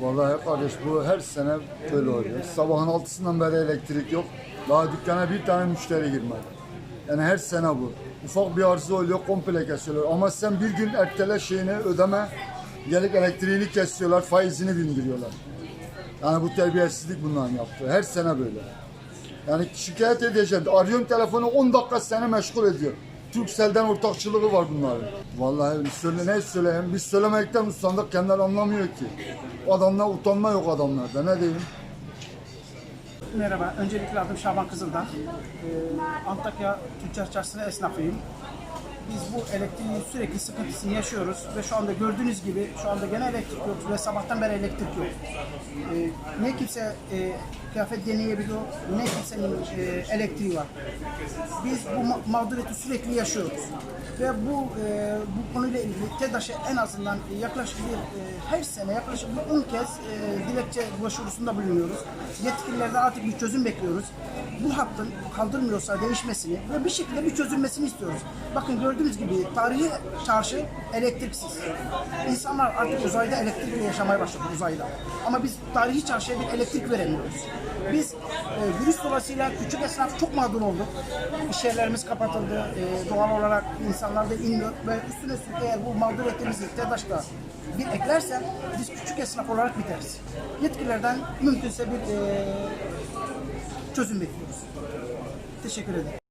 Vallahi kardeş bu her sene böyle oluyor. Sabahın altısından beri elektrik yok. Daha dükkana bir tane müşteri girmedi. Yani her sene bu. Ufak bir arıza oluyor, komple kesiyorlar. Ama sen bir gün ertele şeyini ödeme, gelip elektriğini kesiyorlar, faizini bindiriyorlar. Yani bu terbiyesizlik bunların yaptığı. Her sene böyle. Yani şikayet edeceğim. Arıyorum telefonu 10 dakika seni meşgul ediyor. Turkcell'den ortakçılığı var bunların. Vallahi söyle ne söyleyeyim? Biz söylemekten usandık kendileri anlamıyor ki. Adamlar utanma yok adamlarda. Ne diyeyim? Merhaba, öncelikle adım Şaban Kızıl'dan. Ee, Antakya Tüccar Çarşısı'na esnafıyım. Biz bu elektriğin sürekli sıkıntısını yaşıyoruz ve şu anda gördüğünüz gibi şu anda gene elektrik yok ve sabahtan beri elektrik yok. Ee, ne kimse e, kıyafet deneyebiliyor, ne kimsenin e, elektriği var. Biz bu ma- mağduriyeti sürekli yaşıyoruz. Ve bu e, bu konuyla ilgili TEDAŞ'a en azından yaklaşık bir e, her sene yaklaşık bir 10 kez e, dilekçe başvurusunda bulunuyoruz. Yetkililerden artık bir çözüm bekliyoruz. Bu hattın kaldırmıyorsa değişmesini ve bir şekilde bir çözülmesini istiyoruz. Bakın gördüğünüz gibi tarihi çarşı elektriksiz. İnsanlar artık uzayda elektrikle yaşamaya başladı uzayda. Ama biz tarihi çarşıya bir elektrik veremiyoruz. Biz e, virüs dolayısıyla küçük esnaf çok mağdur olduk. İş yerlerimiz kapatıldı. E, doğal olarak insanlar da inmiyor ve üstüne üstlük eğer bu mağduriyetimizi TEDAŞ'ta bir eklersen biz küçük esnaf olarak biteriz. Yetkililerden mümkünse bir e, çözüm bekliyoruz. Teşekkür ederim.